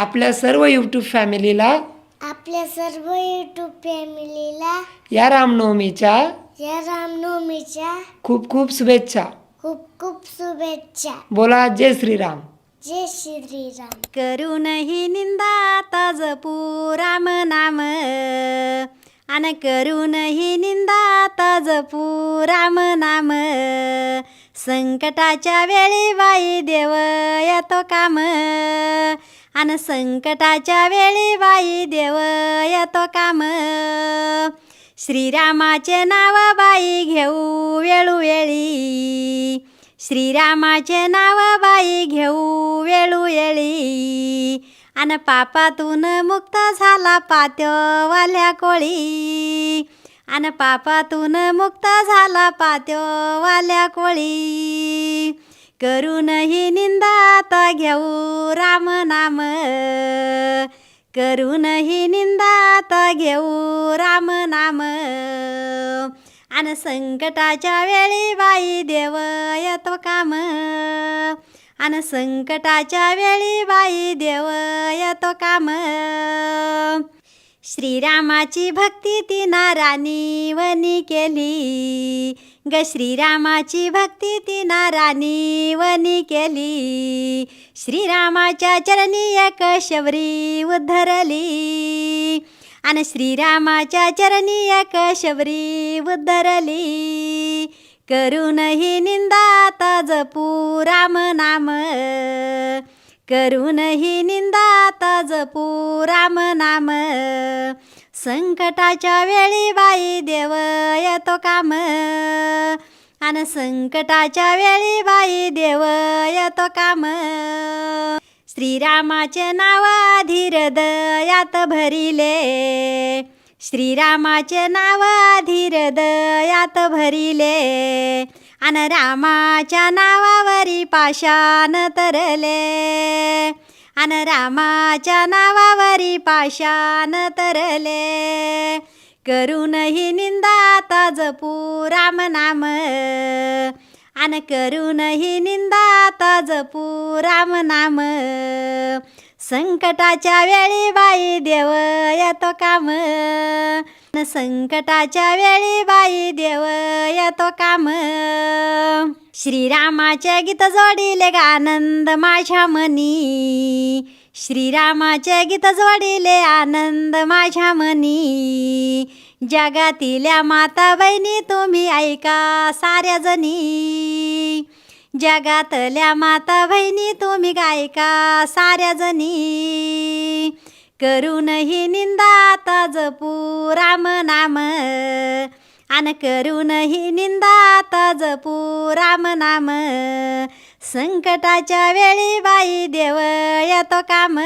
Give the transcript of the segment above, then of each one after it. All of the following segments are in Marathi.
आपल्या सर्व यूट्यूब फॅमिलीला आपल्या सर्व युट्यूब फॅमिलीला या रामनवमीच्या या रामनवमीच्या खूप खूप शुभेच्छा. खूप खूप शुभेच्छा. बोला जय श्रीराम. जय श्रीराम. करूनही निंदा आता जपू राम नाम. अन करूनही निंदा आता जपू राम नाम. संकटाच्या वेळी बाई देव येतो काम. आणि संकटाच्या वेळी बाई देव येतो काम. श्रीरामाचे नाव बाई घेऊ वेळूवेळी श्रीरामाचे नाव बाई घेऊ वेळूवेळी आणि पापातून मुक्त झाला पात्योवाल्या कोळी. आणि पापातून मुक्त झाला पात्योवाल्या कोळी. करूनही निंदा आता घेऊ राम नाम. करूनही निंदात घेऊ राम नाम. आणि संकटाच्या वेळी बाई देव येतो काम. आणि संकटाच्या वेळी बाई देव येतो काम. श्रीरामाची भक्ती ती नारानी वनी केली. ग श्रीरामाची भक्ती ती नारानी वनी केली. श्रीरामाच्या चरणी एक शबरी उद्धरली. आणि श्रीरामाच्या चरणी एक शबरी उद्धरली. करूनही निंदा आता जपू राम नाम. करूनही निंदाता जपू राम नाम. संकटाच्या वेळी बाई देव येतो काम. आणि संकटाच्या वेळी बाई देव येतो काम. श्रीरामाचे नाव धीर दयात भरिले. श्रीरामाचे नाव धीर दयात भरिले. अन रामाच्या नावावरी पाशान तरले. अन रामाच्या नावावरी पाशान तरले. करूनही निंदा आता जपू राम नाम. अन करूनही निंदा आता जपू राम नाम. संकटाच्या वेळी बाई देव येतो काम. संकटाच्या वेळी बाई देव येतो काम. श्रीरामाचे गीत जोडिले आनंद माझ्या मनी. श्रीरामाचे गीत जोडिले आनंद माझ्या मनी. जगातिल्या माता बहिणी तुम्ही ऐका साऱ्या जणी जगातल्या माता बहिणी तुम्ही गायका साऱ्या जणी करूनही निंदा आता जपू राम नाम. आन करूनही निंदा आता जपू राम नाम. संकटाच्या वेळी बाई देव येतो काम.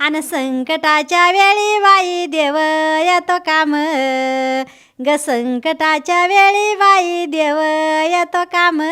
आन संकटाच्या वेळी बाई देव येतो काम. ग संकटाच्या वेळी बाई देव येतो काम.